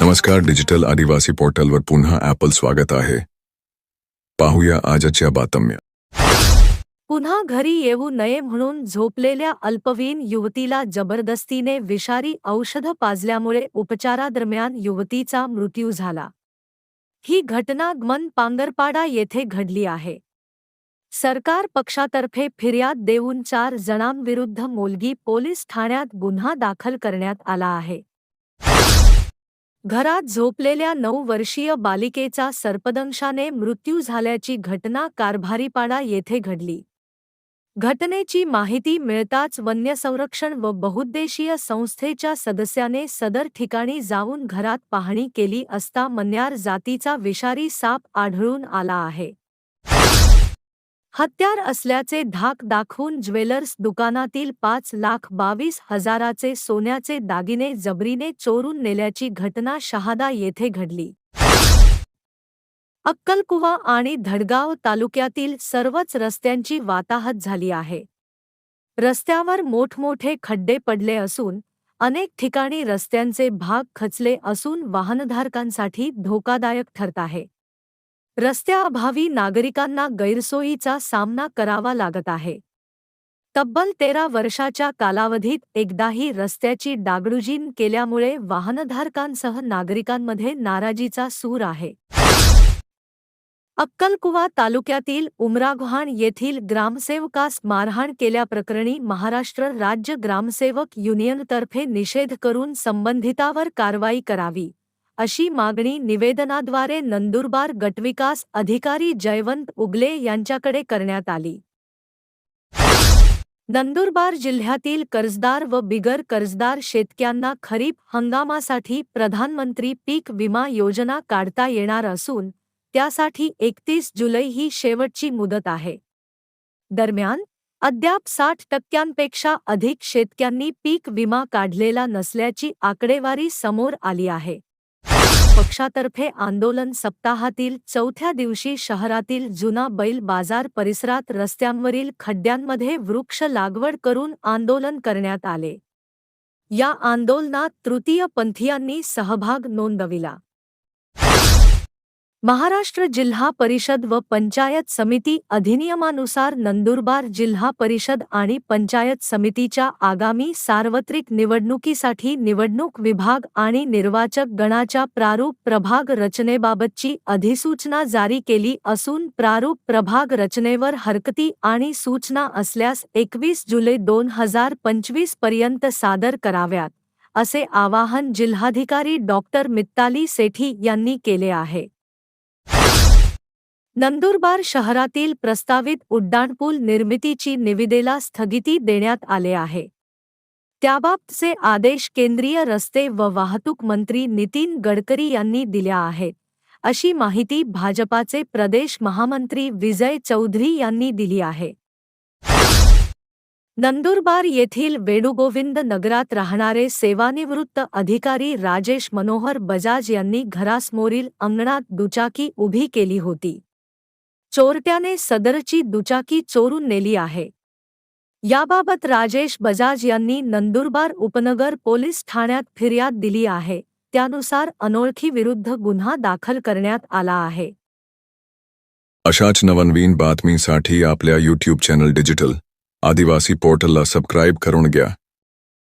नमस्कार डिजिटल आदिवासी पोर्टलवर पुन्हा ॲपल स्वागत आहे. पाहूया आजच्या बातम्या. पुन्हा घरी येऊ नये म्हणून झोपलेल्या अल्पवयीन युवतीला जबरदस्तीने विषारी औषध पाजल्यामुळे उपचारादरम्यान युवतीचा मृत्यू झाला. ही घटना गमन पांगरपाडा येथे घडली आहे. सरकार पक्षातर्फे फिर्याद देऊन चार जणांविरुद्ध मोलगी पोलीस ठाण्यात गुन्हा दाखल करण्यात आला आहे. घरात झोपलेल्या नऊ वर्षीय बालिकेचा सर्पदंशाने मृत्यू झाल्याची घटना कारभारीपाडा येथे घडली. घटनेची माहिती मिळताच वन्यसंरक्षण व बहुद्देशीय संस्थेच्या सदस्याने सदर ठिकाणी जाऊन घरात पाहणी केली असता मन्यार जातीचा विषारी साप आढळून आला आहे. हत्यार असल्याचे धाक दाखवून ज्वेलर्स दुकानातील पाच लाख बावीस हजाराचे सोन्याचे दागिने जबरीने चोरून नेल्याची घटना शहादा येथे घडली. अक्कलकुवा आणि धडगाव तालुक्यातील सर्वच रस्त्यांची वाताहत झाली आहे. रस्त्यावर मोठमोठे खड्डे पडले असून अनेक ठिकाणी रस्त्यांचे भाग खचले असून वाहनधारकांसाठी धोकादायक ठरत आहे. रस्त्याअभावी नागरिकांना गैरसोयीचा सामना करावा लागत आहे. तब्बल तेरा वर्षाच्या कालावधीत एकदाही रस्त्याची डागडुजीन केल्यामुळे वाहनधारकांसह नागरिकांमध्ये नाराजीचा सूर आहे. अक्कलकुवा तालुक्यातील उमरागव्हाण येथील ग्रामसेवकास मारहाण केल्याप्रकरणी महाराष्ट्र राज्य ग्रामसेवक युनियनतर्फे निषेध करून संबंधितावर कारवाई करावी. अशी मागणी निवेदनाद्वारे नंदुरबार गटविकास अधिकारी जयवंत उगले यांच्याकडे करण्यात आली. नंदुरबार जिल्ह्यातील कर्जदार व बिगर कर्जदार शेतक्यांना खरीप हंगामासाठी प्रधानमंत्री पीक विमा योजना काढता येणार असून त्यासाठी एकतीस जुलै ही शेवटची मुदत आहे. दरम्यान अद्याप साठ टक्क्यांपेक्षा अधिक शेतक्यांनी पीक विमा काढलेला नसल्याची आकडेवारी समोर आली आहे. पक्षातर्फे आंदोलन सप्ताहातील चौथ्या दिवशी शहरातील जुना बैल बाजार परिसरात रस्त्यांवरील खड्ड्यांमध्ये वृक्ष लागवड करून आंदोलन करण्यात आले. या आंदोलनात तृतीय पंथीयांनी सहभाग नोंदविला. महाराष्ट्र जिल्हा परिषद व पंचायत समिती अधिनियमानुसार नंदुरबार जिल्हा परिषद आणि पंचायत समितीच्या आगामी सार्वत्रिक निवडणुकीसाठी निवडणूक विभाग आणि निर्वाचक गणाच्या प्रारूप प्रभाग रचनेबाबतची अधिसूचना जारी केली असून प्रारूप प्रभाग रचनेवर हरकती आणि सूचना असल्यास एकवीस जुलै दोन हजार पंचवीसपर्यंत सादर कराव्यात असे आवाहन जिल्हाधिकारी डॉक्टर मित्ताली सेठी यांनी केले आहे. नंदुरबार शहरातील प्रस्तावित उड्डाणपूल निर्मितीची निविदेला स्थगिती देण्यात आले आहे. त्याबाबतचे आदेश केंद्रीय रस्ते व वाहतूक मंत्री नितीन गडकरी यांनी दिल्या आहेत. अशी माहिती भाजपाचे प्रदेश महामंत्री विजय चौधरी यांनी दिली आहे. नंदुरबार येथील वेणुगोविंद नगरात राहणारे सेवानिवृत्त अधिकारी राजेश मनोहर बजाज यांनी घरासमोरील अंगणात दुचाकी उभी केली होती. चोरट्याने सदरची दुचाकी चोरून नेली आहे. याबाबत राजेश बजाज यांनी नंदुरबार उपनगर पोलीस ठाण्यात फिर्याद दिली आहे. त्यानुसार अनोळखी विरुद्ध गुन्हा दाखल करण्यात आला आहे. अशाच नवनवीन बातमीसाठी आपल्या यूट्यूब चॅनल डिजिटल आदिवासी पोर्टलला सबस्क्राईब करून घ्या.